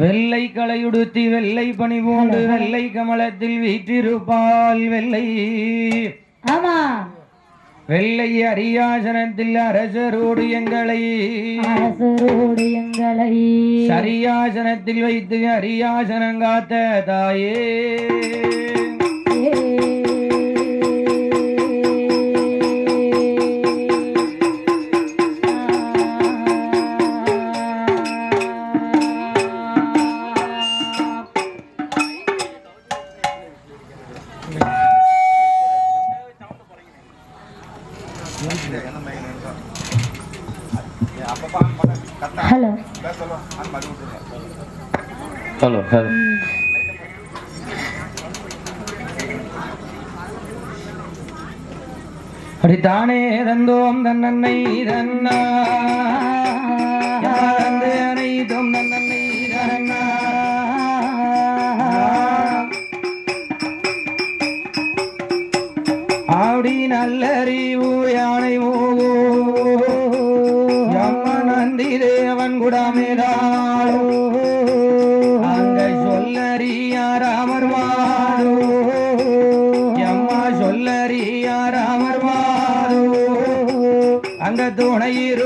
வெள்ளை கலையுடுத்தி வெள்ளை பணி பூண்டு வெள்ளை கமலத்தில் வீற்றிருப்பால் வெள்ளை. ஆமா. வெள்ளை அரியாசனத்தில் அரசரோடு எங்களை. அரசரோடு எங்களை. சரியாசனத்தில் வைத்து அரியாசனம் காத்த தாயே. அப்படி தானே தந்தோம் தன்னன்னை தன்னா. தந்து அனைத்தோம் தன்னன்னை தன்னா. ஆடி நல்லறிவு யானை ஓ அம்மன் தேவன் குடாமேதான் துணை இரு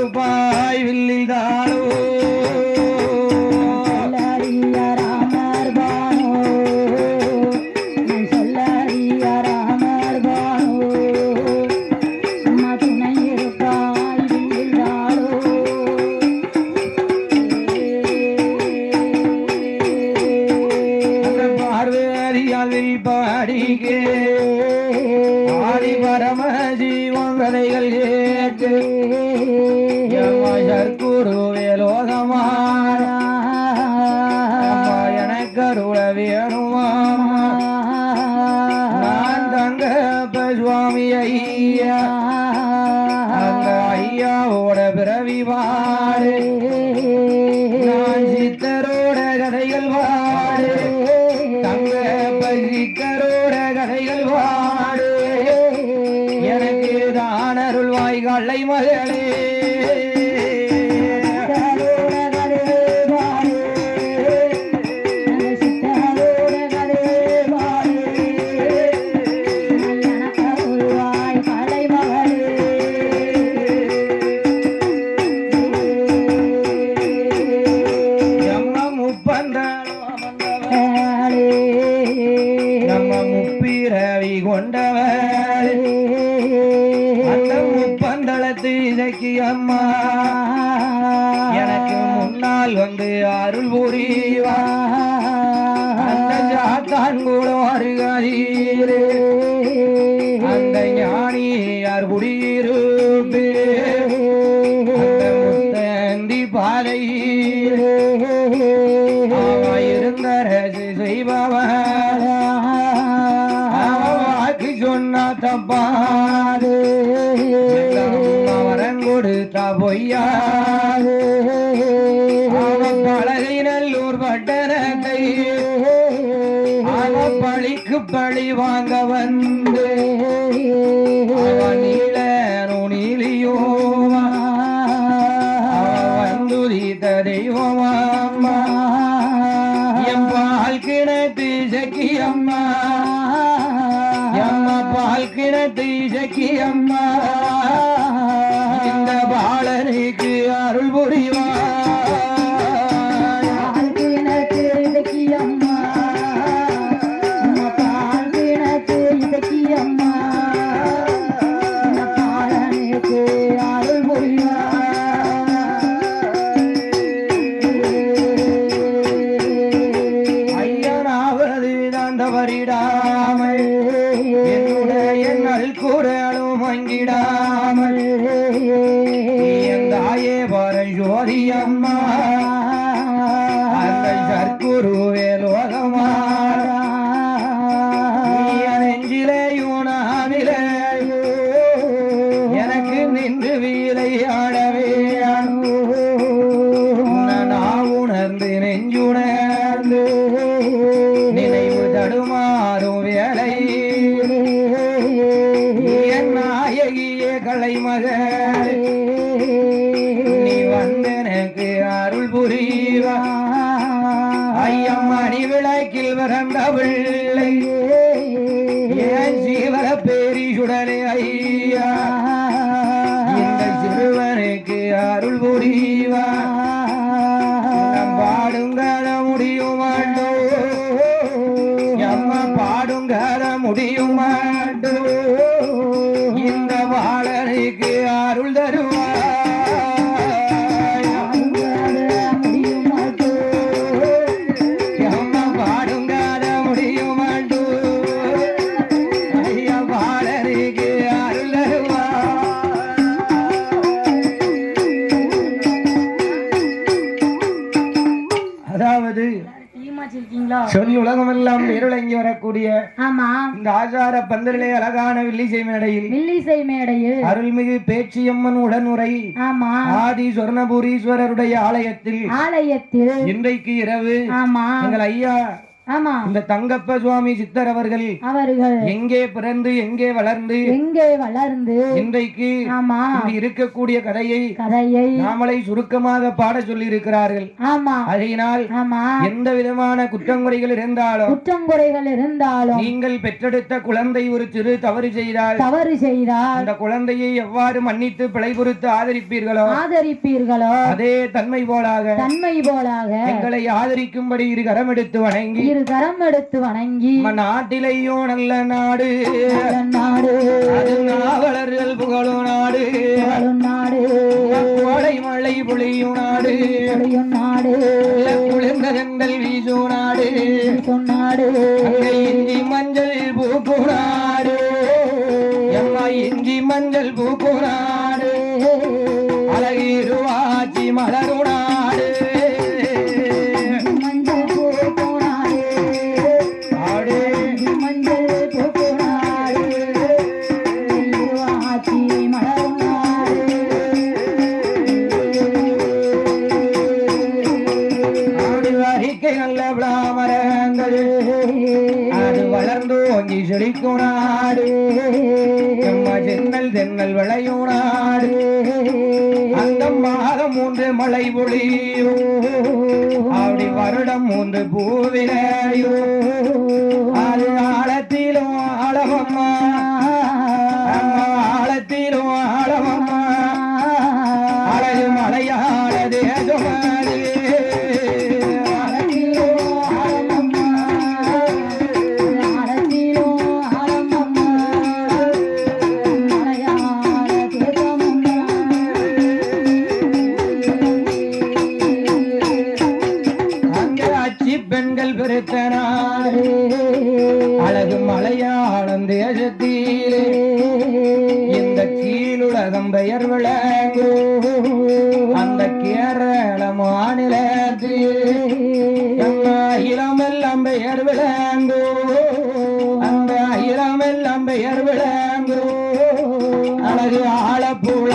பழிக்கு பழி வாங்க வந்து. நீள நுனிலியோமா வந்துரி தெய்வமாம்மா எம் பால் கிணத்து சக்கியம்மா எம்ம பால் கிணத்து சக்கியம் என் தாயே வர ஜோதி அம்மா. அந்த சர்க்குருவே பிறந்த பிள்ளை ஏன் சீவர பேரி சுடலே ஐயா? இந்த சிறுவனுக்கு அருள் புரிவா? பாடுங்கட முடியும் மாட்டோ எம்ம பாடுங்கட முடியும் மாட்டோ இந்த பாலனுக்கு அருள் இருளங்கி வரக்கூடிய ஆமா. இந்த ஆச்சார பந்தலிலே அழகான வில்லிசை மேடையில் வில்லிசை மேடையில். அருள்மிகு பேச்சியம்மன் உடனுரை ஆமா. ஆதி சொர்ணபுரீஸ்வரருடைய ஆலயத்தில் ஆலயத்தில். இன்றைக்கு இரவு ஆமா. எங்கள் ஐயா இந்த தங்கப்ப சுவாமி சித்தர் அவர்கள் அவர்கள் எங்கே பிறந்து எங்கே வளர்ந்து எங்கே வளர்ந்து இன்றைக்கு இருக்கக்கூடிய கதையை கதையை நாமளை சுருக்கமாக பாட சொல்லி இருக்கிறார்கள் ஆமா. அதனால் ஆமா. எந்த விதமான குற்றங்குறைகள் இருந்தாலும் குற்றங்குறைகள் இருந்தாலும் நீங்கள் பெற்றெடுத்த குழந்தை ஒரு சிறு தவறு செய்தால் தவறு செய்தால் அந்த குழந்தையை எவ்வாறு மன்னித்து பிழை பொறுத்து ஆதரிப்பீர்களோ ஆதரிப்பீர்களோ? அதே தன்மை போலாக தன்மை போலாக எங்களை ஆதரிக்கும்படி இரு கரம் எடுத்து வணங்கி இரு கரம் எடுத்து வணங்கி. நம்ம நாட்டிலேயும் நல்ல நாடு. நாடு. நாவலர்கள் புகழும் நாடு. நாடு. கோடை மழை பொழியும் நாடு. புளியும் நாடு. குளிர்ந்த செந்தல் வீசும் நாடு. அங்கே இஞ்சி மஞ்சள் பூக்கும் நாடு. எம்மா இஞ்சி மஞ்சள் பூக்கும் நாடு சென்னல் தென்னல் நாடு. அந்த மாதம் மூன்று மழை பொழியும். அப்படி வருடம் மூன்று பூவிலையோ பெண்கள் பெருத்த நாடு அழகு மலையாளம் தேசத்திலே இந்த கீழுலகம் பெயர் விளங்கு. அந்த கேரள மாநிலத்தில் இளமெல்லாம் பெயர் விளங்கு. அந்த இளமெல்லாம் பெயர் விளங்கு. அழகு ஆழப்புழ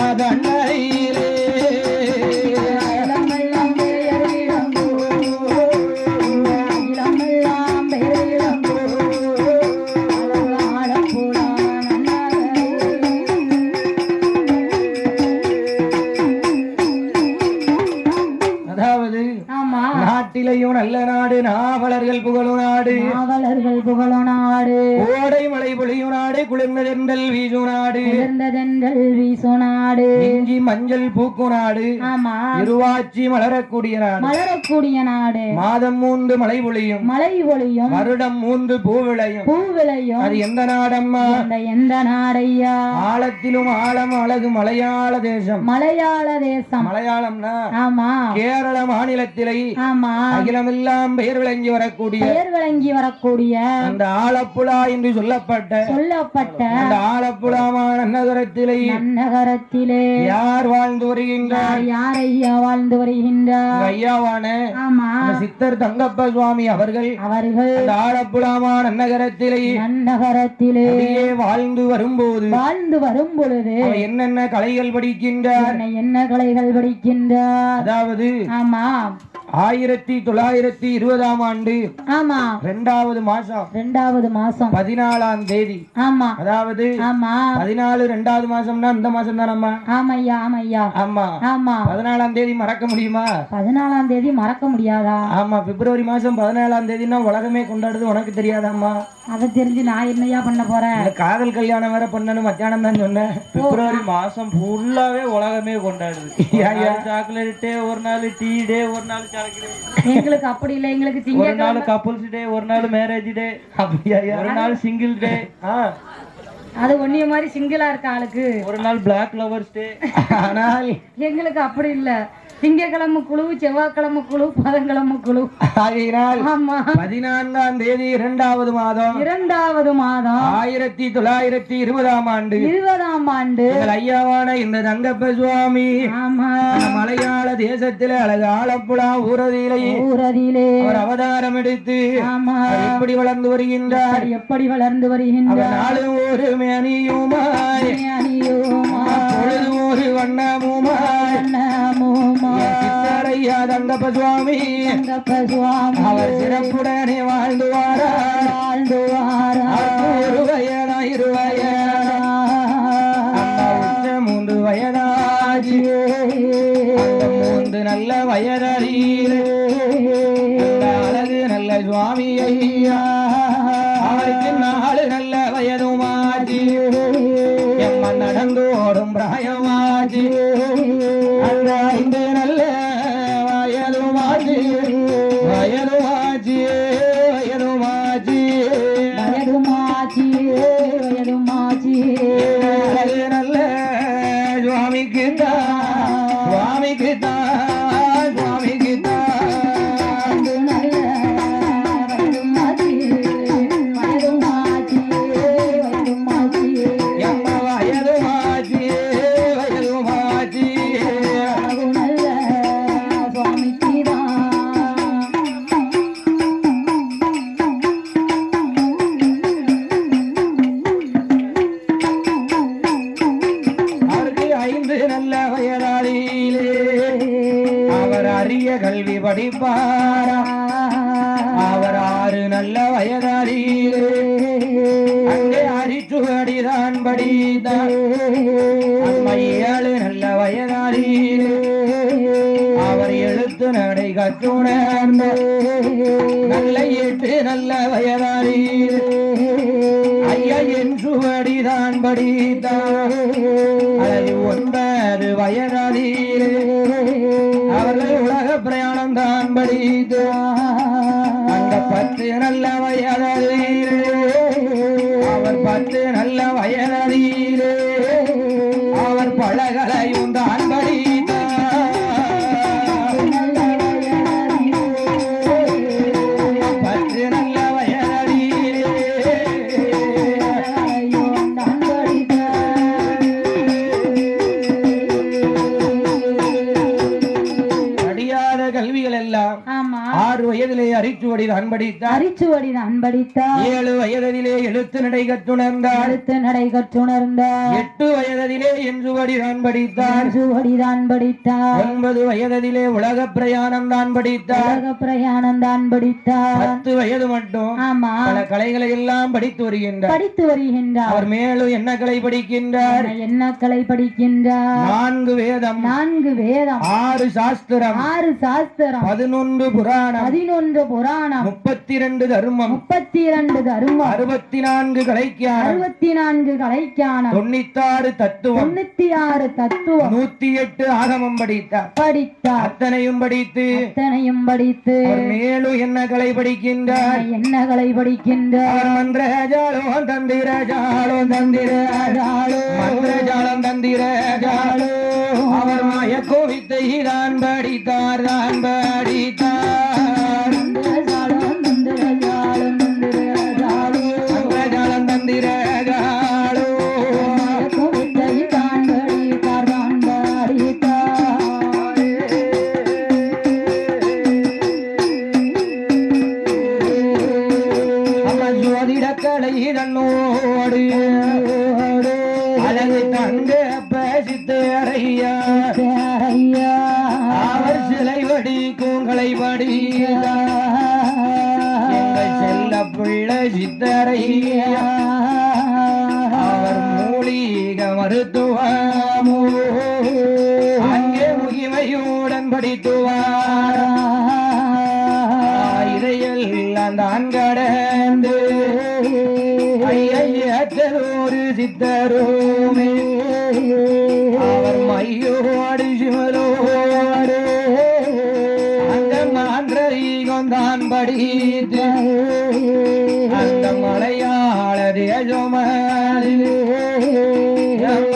பொழியும் நாடு குளிர்ந்த தென்றல் வீசும் நாடு. உயர்ந்ததென்றல் வீசு நாடு. இஞ்சி மஞ்சள் பூக்கும் நாடு. ஆமா. இருவாச்சி மலரக்கூடிய நாடு. மலரக்கூடிய நாடு. மாதம் மூன்று மழை பொழியும். மலை ஒளியும் வருடம் மூன்று பூ விளையும். பூ விளையும். அது எந்த நாடம்மா? எந்த நாடையா? ஆழத்திலும் ஆழம் அழகு மலையாள தேசம். மலையாள தேசம். மலையாளம்னா ஆமா. கேரள மாநிலத்திலே ஆமா. அகிலமெல்லாம் பெயர் விளங்கி வரக்கூடிய பெயர் விளங்கி வரக்கூடிய அந்த ஆலப்புழா என்று சொல்லப்பட்ட சொல்லப்பட்ட அந்த நகரத்திலே நன்னகரத்திலே யார் வாழ்ந்து வருகின்றார்? யார் யாரையா வாழ்ந்து வருகின்றார்? ஐயாவான ஆமா. சித்தர் தங்கப்ப சுவாமி அவர்கள் அவர்கள் அந்த ஆலப்புழாமான நகரத்திலே அப்படியே வாழ்ந்து வரும்போது வாழ்ந்து வரும் பொழுது என்னென்ன கலைகள் படிக்கின்றார்? என்ன கலைகள் படிக்கின்றார்? அதாவது ஆமா. ஆயிரத்தி தொள்ளாயிரத்தி இருபதாம் ஆண்டு ஆமா. ரெண்டாவது மாசம். ரெண்டாவது மாசம். பதினாலாம் தேதி. ஆமா. அதாவது ஆமா. பதினாலு ரெண்டாவது மாசம்னா இந்த மாசம் தானம்மா ஆமையா ஆமையா. ஆமா. ஆமா. பதினாலாம் தேதி மறக்க முடியுமா? பதினாலாம் தேதி மறக்க முடியாதா? ஆமா. பிப்ரவரி மாசம் பதினேழாம் தேதினா உலகமே கொண்டாடுது. உனக்கு தெரியாதாம்மா? அதை தெரிஞ்சு நான் என்னையா பண்ண போறேன்? காதல் கல்யாணம் வேற பண்ணணும் மத்தியானம் தான் சொன்னேன். பிப்ரவரி மாசம் ஃபுல்லாவே உலகமே கொண்டாடுது. சாக்லேட் டே ஒரு நாள் டீ டே ஒரு நாள் எங்களுக்கு அப்படி இல்லை எங்களுக்கு ஒரு திங்க நாள் கப்புள்ஸ் டே ஒரு நாள் மேரேஜ் டே அப்படியா? ஒரு நாள் சிங்கிள் டே அது ஒன்னிய மாதிரி சிங்கிளா இருக்க ஆளுக்கு. ஒரு நாள் பிளாக் லவர்ஸ் டே ஆனால் எங்களுக்கு அப்படி இல்ல. திங்கக்கிழமை குழு செவ்வாய்க்கிழமை குழு புதன்கிழமை குழு. ஆகையினால் பதினான்காம் தேதி இரண்டாவது மாதம். இரண்டாவது மாதம். ஆயிரத்தி தொள்ளாயிரத்தி இருபதாம் ஆண்டு. இருபதாம் ஆண்டு. ஐயாவான இந்த தங்கப்ப சுவாமி. மலையாள தேசத்திலே அழகு ஆலப்புழா ஊரதியிலே ஊரதியிலே. அவர் அவதாரம் எடுத்து எப்படி வளர்ந்து வருகின்றார்? எப்படி வளர்ந்து வருகின்றார்? ஒரு மேனியுமாய் அணியோமா பொழுதும் ஒரு வண்ணமுமாய் சித்தரையா தங்கப்ப சுவாமி அவர் சிறப்புடனே வாழ்ந்து வாரார் வாழ்ந்து வாரா அவர் ஒரு வயதா இரு வயதா? அந்த உச்ச மூன்று வயதாகி மூன்று நல்ல வயதறியிலே அழகு நல்ல சுவாமி ஐயா. அவருக்கு நாலு நல்ல வயதுமாச்சு எம்ம நடந்து ஓடும் பிராயமாச்சு அந்த ஐந்து நல்ல வயதுமாச்சு வயதுமாச்சி வயதுமாச்சி அழகு நல்ல சுவாமிக்கு தான் நல்ல நல்ல வயதாரி. ஐயா என் சுவடிதான் படித்தான் ஒன்பது வயதாரி. அவர்கள் உலக பிரயாணம் தான் படித்தான் அந்த பத்து நல்ல வயதாரி. அவர் பத்து நல்ல வயதாரி. அவர் பழகலையும் தான் ஏழு வயதிலே எழுத்து நடை கற்றுணர்ந்தார் அடுத்து நடை கற்றுணர்ந்தார் எட்டு வயதிலே என்றுவடி தான் படித்தார் சுவடி தான் படித்தார் ஒன்பது வயதிலே உலக பிரயாணம் தான் படித்தார் உலக பிரயாணம் தான் படித்தார் பத்து வயது மட்டும் ஆமா. பல கலைகளை எல்லாம் படித்து வருகின்றார். படித்து வருகின்றார். அவர் மேலும் என்ன கலை படிக்கின்றார்? என்ன கலை படிக்கின்றார்? நான்கு வேதம். நான்கு வேதம். ஆறு சாஸ்திரம். ஆறு சாஸ்திரம். பதினொன்று புராணம். பதினொன்று புராணம். முப்பத்தி ரெண்டு தர்மம். முப்பத்தி இரண்டு தர்மம். அறுபத்தி நான்கு கலைக்கான அறுபத்தி நான்கு கலைக்கானம். தொண்ணூத்தாறு தத்துவம். தொண்ணூத்தி ஆறு தத்துவம். நூத்தி எட்டு ஆகமம் படித்தார் படித்தார். அத்தனையும் படித்து. அத்தனையும் படித்து. மேலும் என்ன கலை படிக்கின்றார்? என்ன கலை படிக்கின்றார்? அவர் மந்திர ஜாலம் தந்திர ஜாலம் தந்திர ஜாலம் மந்திர ஜாலம் தந்திர ஜாலம் அவர் மாய கோவித்தை தான் படித்தார் தான் படித்தார். தான் படித்து அந்த மலையாள தேசமாதிலே நம்ம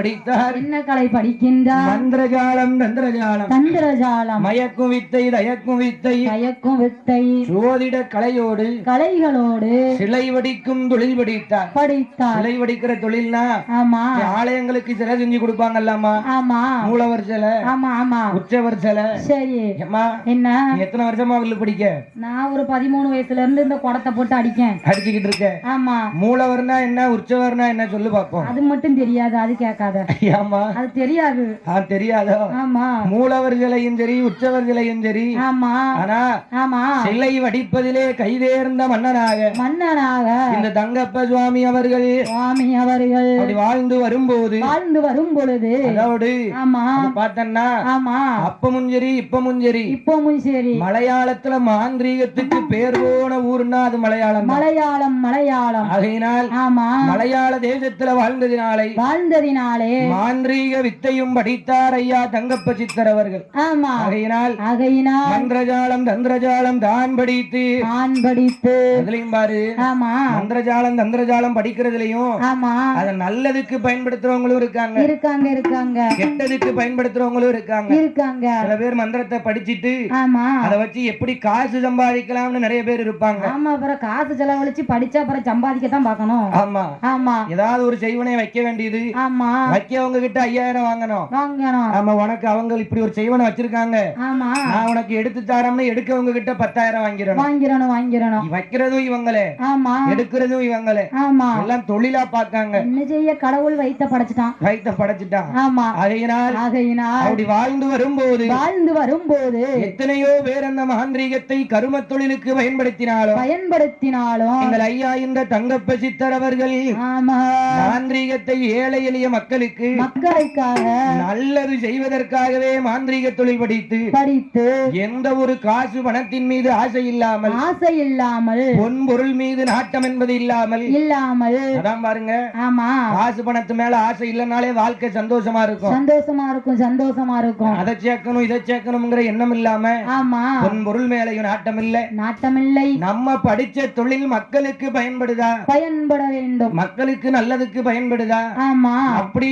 படித்தார் என்ன கலை படிக்கின்றார் மந்திரஜாலம் தந்திரஜாலம். தந்திரஜாலம். மயக்கும் வித்தை தயக்கும் வித்தை தயக்கும் வித்தை சோதிட கலையோடு கலைகளோடு சிலை வடிக்கும் தொழில் படித்தார். படித்தார். சிலை வடிக்கிற தொழில்னா ஆமா. ஆலயங்களுக்கு சிலை செஞ்சு கொடுப்பாங்கல்லம்மா ஆமா. மூலவர் சிலை ஆமா ஆமா. உற்சவர் சிலை. சரி. ஏம்மா என்ன? எத்தனை வருஷமா வில்லு படிக்க? நான் ஒரு பதிமூணு வயசுல இருந்து இந்த குடத்தை போட்டு அடிக்கேன். அடிச்சுக்கிட்டு இருக்க. ஆமா. மூலவர்னா என்ன உற்சவர்னா என்ன சொல்லு பாப்போம். அது மட்டும் தெரியாது அது கேட்காத. அது தெரியாது. தெரியாதோ? ஆமா. மூலவர் சிலையும் சரி உற்சவர் சிலையும் சரி. ஆமா. ஆனா ஆமா. சிலை வடிப்பதிலே கைதேர்ந்த மன்னனாக. மன்னனாக. இந்த தங்கப்ப சுவாமி அவர்கள் சுவாமி அவர்கள் அப்படி வாழ்ந்து வரும்போது வாழ்ந்து வரும் பொழுது அதோடு ஆமா பார்த்தன்னா ஆமா. அப்பமும் சரி இப்பமும் சரி. இப்பவும் சரி. மலையாளத்துல மாந்திரீகத்துக்கு பேர் போன ஊர்னா அது மலையாளம். மலையாளம் மலையாளம். ஆகையினால் ஆமா. மலையாள தேசத்துல வாழ்ந்ததினாலே வாழ்ந்ததினாலே மாந்திரீக வித்தையும் படித்தார் ஐயா தங்கப்ப சித்தர் அவர்கள் ஆமா. ஆகையினால் ஆகையினால் மந்திரஜாலம் தந்திரஜாலம் தான் படித்து. ஆண் படித்து. அதுலயும் பாரு ஆமா. மந்திரஜாலம் தந்திரஜாலம் படிக்கிறதுலயும் ஆமா. அத நல்லதுக்கு பயன்படுத்துறவங்களும் இருக்காங்க. இருக்காங்க இருக்காங்க. கெட்டதுக்கு பயன்படுத்துறவங்களும் இருக்காங்க. இருக்காங்க. சில பேர் மந்திரத்தை படிச்சிட்டு ஆமா. அதை வச்சு எப்படி காசு சம்பாதிக்கலாம்னு நிறைய பேர் இருப்பாங்க. ஆமா அப்புறம் காசு செலவழிச்சு படிச்சா அப்புறம் சம்பாதிக்கத்தான் பார்க்கணும். ஆமா. ஆமா. ஏதாவது ஒரு செய்வனை வைக்க வேண்டியது. ஆமா. வைக்கவங்க கிட்ட ஐயாயிரம் வாங்கணும். வாங்கணும். ஆமா உனக்கு அவங்க இப்படி ஒரு செய்வனை வச்சிருக்காங்க. ஆமா. நான் உனக்கு எடுத்து தரேன்னு எடுக்கவங்க கிட்ட பத்தாயிரம் வாங்கிடணும். வாங்கிடணும் வாங்கிடணும். வைக்கிறதும் இவங்களே. ஆமா. எடுக்கிறதும் இவங்களே. ஆமா. எல்லாம் தொழிலா பார்க்காங்க. என்ன செய்ய கடவுள் வைத்த படைச்சிட்டான். கைத்த படைச்சிட்டான். ஆமா. ஆகையினால் ஆகையினால். அப்படி வாழ்ந்து வரும்போது வாழ்ந்து வரும்போது எத்தனையோ பேர் அந்த மாந்திரீகத்தை கரும தொழிலுக்கு பயன்படுத்தினாலும் பயன்படுத்தினாலும் எங்கள் ஐயா இந்த தங்கப்ப சித்தர் அவர்கள் ஆமா. மாந்திரீகத்தை ஏழை எளிய மக்களுக்கு மக்களுக்காக நல்லது செய்வதற்காகவே மாந்திரீக தொழில் படித்து படித்து எந்த ஒரு காசு பணத்தின் மீது ஆசை இல்லாமல் ஆசை இல்லாமல் பொன் பொருள் மீது நாட்டம் என்பது இல்லாமல் இல்லாமல் அதான் பாருங்க. ஆமா. காசு பணத்து மேல ஆசை இல்லைனாலே வாழ்க்கை சந்தோஷமா இருக்கும். சந்தோஷமா இருக்கும் சந்தோஷமா இருக்கும். அதை சேர்க்கணும் இதை சேர்க்கணுங்கிற எண்ணம் இல்லாம ஆமா. பொன் பொருள் மேலையும் நாட்டம் இல்ல. நாட்டமில்லை. நம்ம படிச்ச தொழில் மக்களுக்கு பயன்படுதா? பயன்பட வேண்டும். மக்களுக்கு நல்லதுக்கு பயன்படுதா? ஆமா.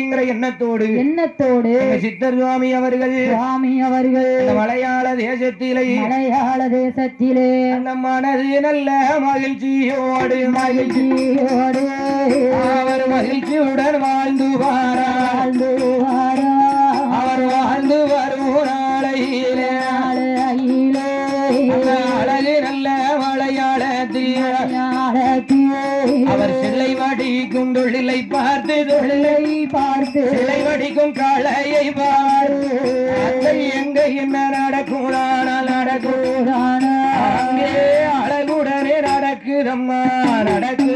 அப்படிங்கிற எண்ணத்தோடு. எண்ணத்தோடு சித்தர் சுவாமி அவர்கள் சுவாமி அவர்கள் மலையாள தேசத்திலே மலையாள தேசத்திலே அந்த மனது நல்ல மகிழ்ச்சியோடு மகிழ்ச்சி மகிழ்ச்சியோடு அவர் மகிழ்ச்சியுடன் வாழ்ந்து வாரா. வாழ்ந்து வாரா. அவர் வாழ்ந்து வரும் நாளையிலே அழகு நல்ல மலையாளத்திலே அவர் சிலை வடிக்கும் தொழிலை பார்த்து தொழிலை பார்த்து சிலை வடிக்கும் காளையை பார்த்து அத்தை எங்க என்ன நடக்கும் ஆனால் அங்கே அழகுடனே நடக்குதம்மா நடக்கு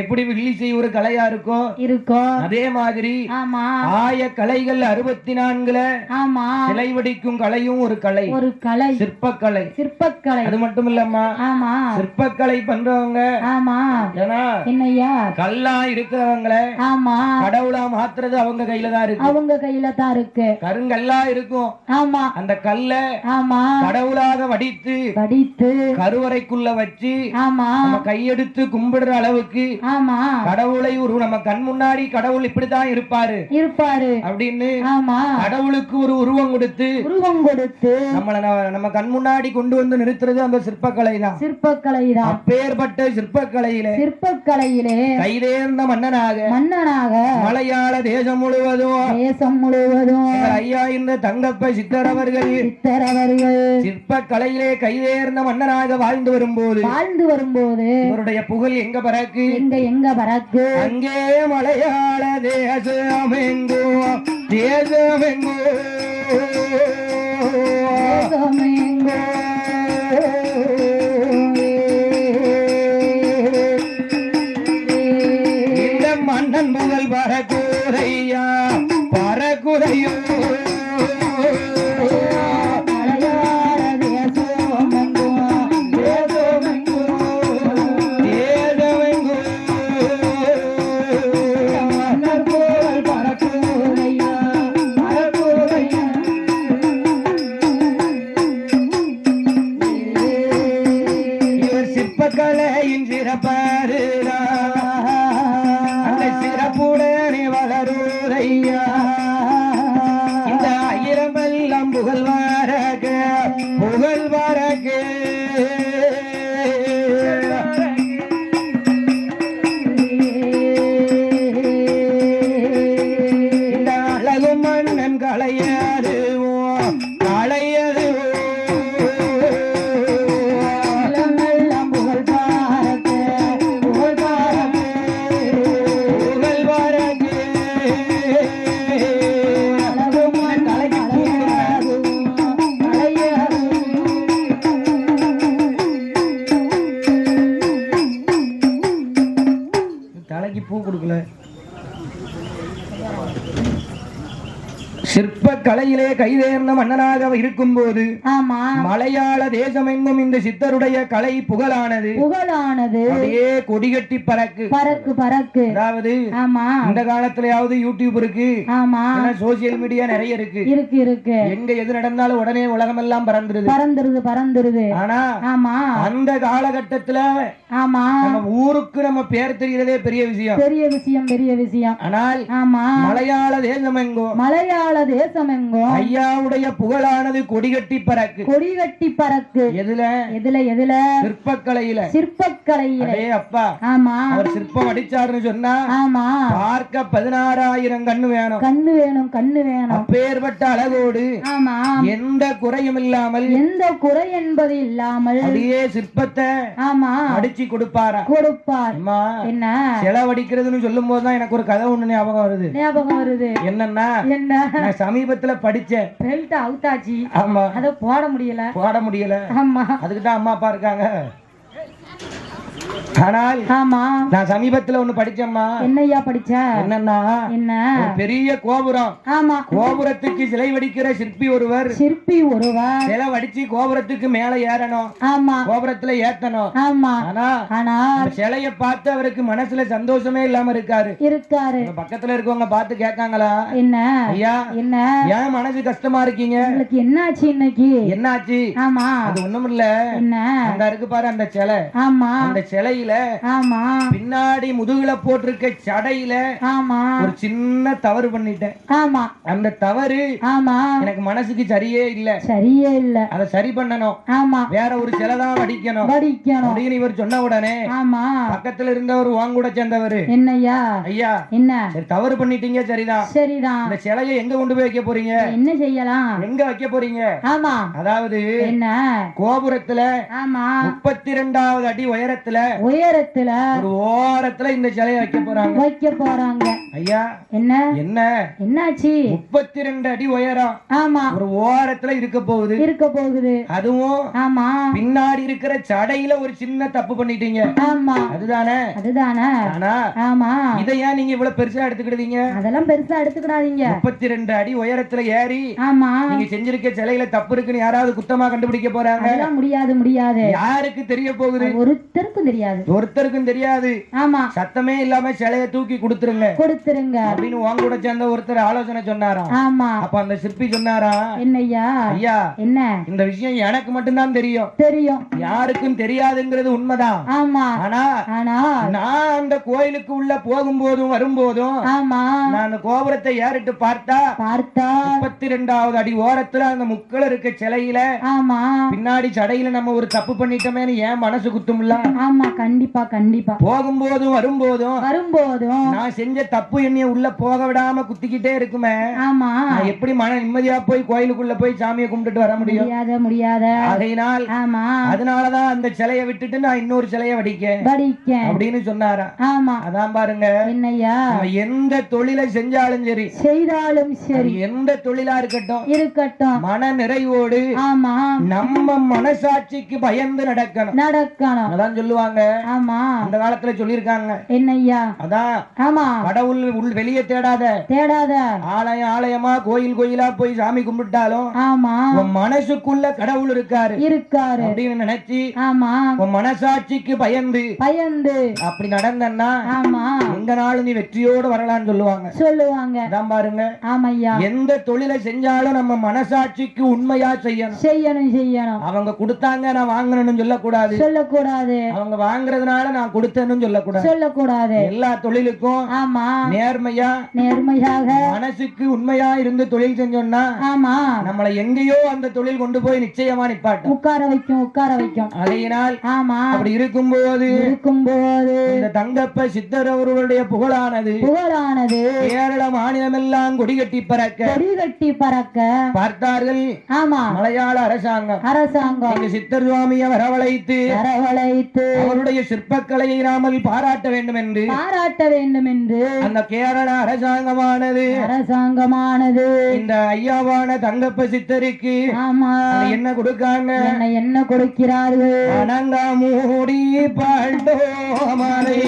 எப்படி வில்லிசை ஒரு கலையா இருக்கோ? இருக்கும் அதே மாதிரி ஆமா. ஆய கலைகள் அறுபத்தி நான்குல ஆமா. சிலை வடிக்கும் கலையும் ஒரு கலை. ஒரு கலை. சிற்பக்கலை. சிற்பக்கலை. அது மட்டும் இல்லம்மா ஆமா. சிற்பக்கலை பண்றவங்க. ஆமா. ஏன்னா என்னய்யா கல்லா இருக்கிறவங்கள ஆமா. கடவுளா மாத்துறது அவங்க கையில தான் இருக்கு. அவங்க கையில தான் இருக்கு. கருங்கல்லா இருக்கும். ஆமா. அந்த கல்ல ஆமா. கடவுளாக வடித்து படித்து கருவறைக்குள்ள வச்சு ஆமா. நம்ம கையெடுத்து கும்பிடுற அளவுக்கு ஆமா. கடவுளை ஒரு நம்ம கண் முன்னாடி கடவுள் இப்படித்தான் இருப்பாரு. இருப்பாரு. அப்படின்னு ஆமா. கடவுளுக்கு ஒரு உருவம் கொடுத்து உருவம் கொடுத்து நம்மள நம்ம கண் முன்னாடி கொண்டு வந்து நிறுத்துறது அந்த சிற்பக்கலை தான் சிற்பக்கலை தான் அப்பேற்பட்ட சிற்பக்கலையில சிற்பக்கலையிலே கைதேர்ந்த மன்னனாக மன்னனாக மலையாள தேசம் முழுவதும் தேசம் முழுவதும் ஐயா இந்த தங்கப்ப சித்தர் அவர்கள் சித்தர் அவர்கள் சிற்பக்கலையிலே கைதேர்ந்த மன்னனாக வாழ்ந்து வரும்போது வாழ்ந்து வரும்போது இவருடைய புகழ் எங்க பறக்கு? எங்க எங்க பறக்கு அங்கே மலையாள தேசமெங்கோ தேசமெங்கோ தேசமெங்கோ. களைய கைதேர்ந்த மன்னனாக இருக்கும்போது ஆமா. மலையாள தேசமெங்கும் இந்த சித்தருடைய கலை புகழானது. புகழானது. அப்படியே கொடிகட்டி பறக்கு. பறக்கு பறக்கு. அதாவது ஆமா. இந்த காலத்துலயாவது யூடியூப் இருக்கு. ஆமா. சோசியல் மீடியா நிறைய இருக்கு. இருக்கு இருக்கு. எங்க எது நடந்தாலும் உடனே உலகமெல்லாம் பறந்துருது. பறந்துருது பறந்துருது. ஆனா ஆமா. அந்த காலகட்டத்துல ஆமா. நம்ம ஊருக்கு நம்ம பேர் தெரியறதே பெரிய விஷயம். பெரிய விஷயம் பெரிய விஷயம். ஆனால் ஆமா. மலையாள தேசமெங்கும் மலையாள தேசம் எங்கும் ஐயாவுடைய புகழானது கொடிகட்டி பறக்கு. கொடி கட்டி பறக்கு. எதுல? எதுல எதுல? சிற்பக்கலையில. சிற்பக்கலையில. அப்பா. ஆமா. அவர் சிற்பம் அடிச்சாருன்னு சொன்னா ஆமா. பார்க்க பதினாறாயிரம் கண்ணு வேணும். கண்ணு வேணும் கண்ணு வேணும். அப்பேற்பட்ட அழகோடு ஆமா. எந்த குறையும் இல்லாமல் எந்த குறை என்பது இல்லாமல் அப்படியே சிற்பத்தை ஆமா. அடிச்சு கொடுப்பாரா? கொடுப்பார். என்ன? செலவடிக்கிறதுன்னு சொல்லும் போதுதான் எனக்கு ஒரு கதை ஒண்ணு ஞாபகம் வருது. ஞாபகம் வருது. என்னன்னா என்ன? சமீபத்துல படிச்சேன். பெல்ட் அவுத்தாச்சு. ஆமா. அத போட முடியல. போட முடியல. ஆமா. அதுக்கு தான் அம்மா அப்பா இருக்காங்க. ஆனால் ஆமா. நான் சமீபத்துல ஒண்ணு படிச்சேம்மா. என்னய்யா படிச்ச? என்னன்னா என்ன? பெரிய கோபுரம். ஆமா. கோபுரத்துக்கு சிலை வடிக்கிற சிற்பி ஒருவர். சிற்பி ஒருவர். சிலை வடிச்சு கோபுரத்துக்கு மேல ஏறணும். ஆமா. கோபுரத்துல ஏத்தணும். ஆமா. ஆனா ஆனா சிலைய பார்த்து அவருக்கு மனசுல சந்தோஷமே இல்லாம இருக்காரு. இருக்காரு. பக்கத்துல இருக்கவங்க பார்த்து கேட்காங்களா? என்ன? ஐயா என்ன? ஏன் மனசு கஷ்டமா இருக்கீங்க? உங்களுக்கு என்னாச்சு இன்னைக்கு? என்னாச்சு? ஆமா. அது ஒண்ணும் இல்ல. என்ன? அந்த இருக்கு பாரு அந்த சிலை. ஆமா. அந்த சிலையில ஆமா. பின்னாடி முதுகுல போட்டிருக்க சடையில ஆமா. ஒரு சின்ன தவறு பண்ணிட்டேன். ஆமா. அந்த தவறு ஆமா. எனக்கு மனசுக்கு சரியே இல்ல. சரியே இல்ல. அதை சரி பண்ணணும். ஆமா. வேற ஒரு சிலை தான் வடிக்கணும். அப்படின்னு இவர் சொன்ன உடனே ஆமா. பக்கத்துல இருந்தவர் வாங்கூட சேர்ந்தவரு என்னய்யா ஐயா என்ன? சரி தவறு பண்ணிட்டீங்க சரிதான். சரிதான். இந்த சிலையை எங்க கொண்டு போய் வைக்க போறீங்க? என்ன செய்யலாம்? எங்க வைக்க போறீங்க? ஆமா. அதாவது என்ன? கோபுரத்துல ஆமா. முப்பத்தி ரெண்டாவது அடி உயரத்துல உயரத்துல ஒரு ஓரத்துல இந்த சிலையை வைக்க போறாங்க. வைக்க போறாங்க. ஐயா என்ன? என்ன? என்னாச்சு? முப்பத்தி ரெண்டு அடி உயரம். ஆமா. ஒரு ஓரத்துல இருக்க போகுது. இருக்க போகுது. அதுவும் ஆமா. பின்னாடி இருக்கிற சடையில ஒரு சின்ன தப்பு பண்ணிட்டீங்க. ஆமா. அதுதானே? அதுதானே. ஆனா ஆமா. இதை ஏன் நீங்க இவ்வளவு பெருசா எடுத்துக்கிட்டீங்க அதெல்லாம் பெருசா எடுத்துக்கிடாதீங்க. முப்பத்தி ரெண்டு அடி உயரத்துல ஏறி ஆமா. நீங்க செஞ்சிருக்க சிலையில தப்பு இருக்குன்னு யாராவது குத்தமா கண்டுபிடிக்க போறாங்க? முடியாது முடியாது. யாருக்கு தெரிய போகுது? ஒருத்தருக்கும் தெரியாது. ஒருத்தருக்கும் தெரியாது. ஆமா. சத்தமே இல்லாம சிலைய தூக்கி கொடுத்துருங்க. கொடுத்துருங்க. அப்படின்னு உன் கூட சேர்ந்த ஒருத்தர் ஆலோசனை சொன்னாராம். ஆமா. அப்ப அந்த சிற்பி சொன்னாராம் என்னய்யா ஐயா என்ன? இந்த விஷயம் எனக்கு மட்டும்தான் தெரியும். தெரியும். யாருக்கும் தெரியாதுங்கிறது உண்மைதான். ஆமா. ஆனா ஆனா. நான் அந்த கோயிலுக்கு உள்ள போகும்போதும் வரும்போதும் ஆமா. நான் அந்த கோபுரத்தை ஏறிட்டு பார்த்தா பார்த்தா. முப்பத்தி ரெண்டாவது அடி ஓரத்துல அந்த முக்கள் இருக்க சிலையில ஆமா. பின்னாடி சடையில நம்ம ஒரு தப்பு பண்ணிட்டோமேன்னு ஏன் மனசு குத்தும்ல. ஆமா கண்டிப்பா கண்டிப்பா. போகும்போதும் வரும்போதும் வரும்போதும் நான் செஞ்ச தப்பு என்னைய உள்ள போக விடாம குத்திக்கிட்டே இருக்குமே. ஆமா. நான் எப்படி மன நிம்மதியா போய் கோயிலுக்குள்ள போய் சாமியை கும்பிட்டுட்டு வர முடியும்? முடியாத முடியாத. ஆகையினால் ஆமா. அதனாலதான் அந்த சிலையை விட்டுட்டு நான் இன்னொரு சிலையை வடிக்க படிக்க அப்படின்னு சொன்னாரா? ஆமா. அதான் பாருங்க. என்னய்யா? நம்ம எந்த தொழிலை செஞ்சாலும் சரி. செய்தாலும் சரி. எந்த தொழிலா இருக்கட்டும் இருக்கட்டும். மன நிறைவோடு ஆமா. நம்ம மனசாட்சிக்கு பயந்து நடக்கணும். நடக்கணும். அதான் சொல்லுவாங்க. ஆமா. அந்த காலத்துல சொல்லியிருக்காங்க. என்னய்யா? அதான் ஆமா. கடவுள் உள் வெளியே தேடாத. தேடாத. ஆலயம் ஆலயமா கோயில் கோயிலா போய் சாமி கும்பிட்டாலும் ஆமா. உன் மனசுக்குள்ள கடவுள் இருக்காரு. இருக்காரு. அப்படின்னு நினைச்சு ஆமா. உன் மனசாட்சிக்கு பயந்து. பயந்து. அப்படி நடந்தன்னா ஆமா. எங்க நாளும் நீ வெற்றியோடு வரலாம்னு சொல்லுவாங்க. சொல்லுவாங்க. அதான் பாருங்க. ஆமையா. எந்த தொழிலை செஞ்சாலும் நம்ம மனசாட்சிக்கு உண்மையா செய்யணும். செய்யணும் செய்யணும். அவங்க கொடுத்தாங்க நான் வாங்கணும்னு சொல்லக்கூடாது. சொல்லக்கூடாது. அவங்க வாங்குறதுனால நான் கொடுத்தேன்னு சொல்லக்கூடாது. சொல்லக்கூடாது. எல்லா தொழிலுக்கும் ஆமா. நேர்மையா நேர்மையாக. மனசுக்கு உண்மையா இருந்து தொழில் செஞ்சோம்னா ஆமா. நம்மளை எங்கேயோ அந்த தொழில் கொண்டு போய் நிச்சயமா நிப்பாட்டும். உட்கார வைக்கும் உட்கார வைக்கும். அதையினால் ஆமா. அப்படி இருக்கும்போது இருக்கும்போது இந்த தங்கப்ப சித்தர் அவர்களுடைய புகழானது புகழானது கேரள மாநிலமெல்லாம் கொடி கட்டி பறக்க கொடி கட்டி பறக்க பார்த்தார்கள். ஆமா. மலையாள அரசாங்கம். அரசாங்கம். சித்தர் சுவாமியை வரவழைத்து வரவழைத்து அவருடைய சிற்பக்கலையை நாமல் பாராட்ட வேண்டும் என்று பாராட்ட வேண்டும் என்று அந்த கேரள அரசாங்கமானது அரசாங்கமானது இந்த ஐயாவான தங்கப்ப சித்தருக்கு ஆமா. என்ன கொடுக்காங்க? என்ன என்ன கொடுக்கிறார்கள்? அனங்க மூடி பாட்டோ மாலை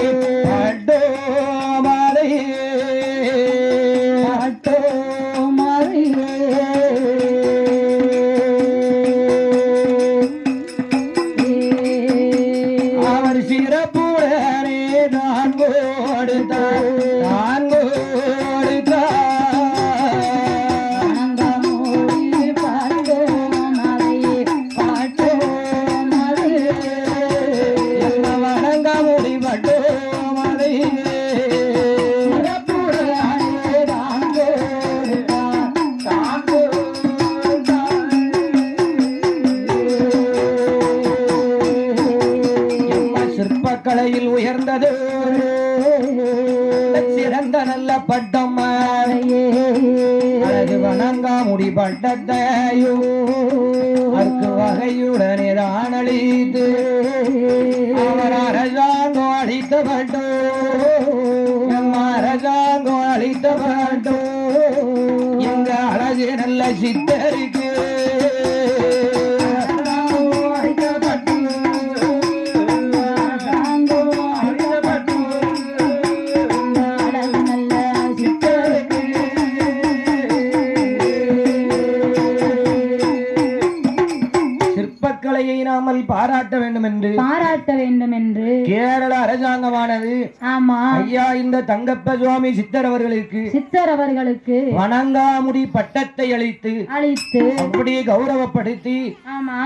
பட்டத்தையோ அதற்கு வகையுடனே தான் அளித்து அவர் அரசாங்கம் அளித்த பட்டோ எம் அரசாங்கம் அளித்த பட்டோ இந்த அழகு நல்ல சித்தருக்கு என்று பாராட்ட வேண்டும் என்று கேரள அரசாங்கமானது. ஆமா. ஐயா இந்த தங்கப்ப சுவாமி சித்தர் அவர்களுக்கு சித்தர் அவர்களுக்கு வணங்காமுடி பட்டத்தை அளித்து அளித்து அப்படி கௌரவப்படுத்தி ஆமா.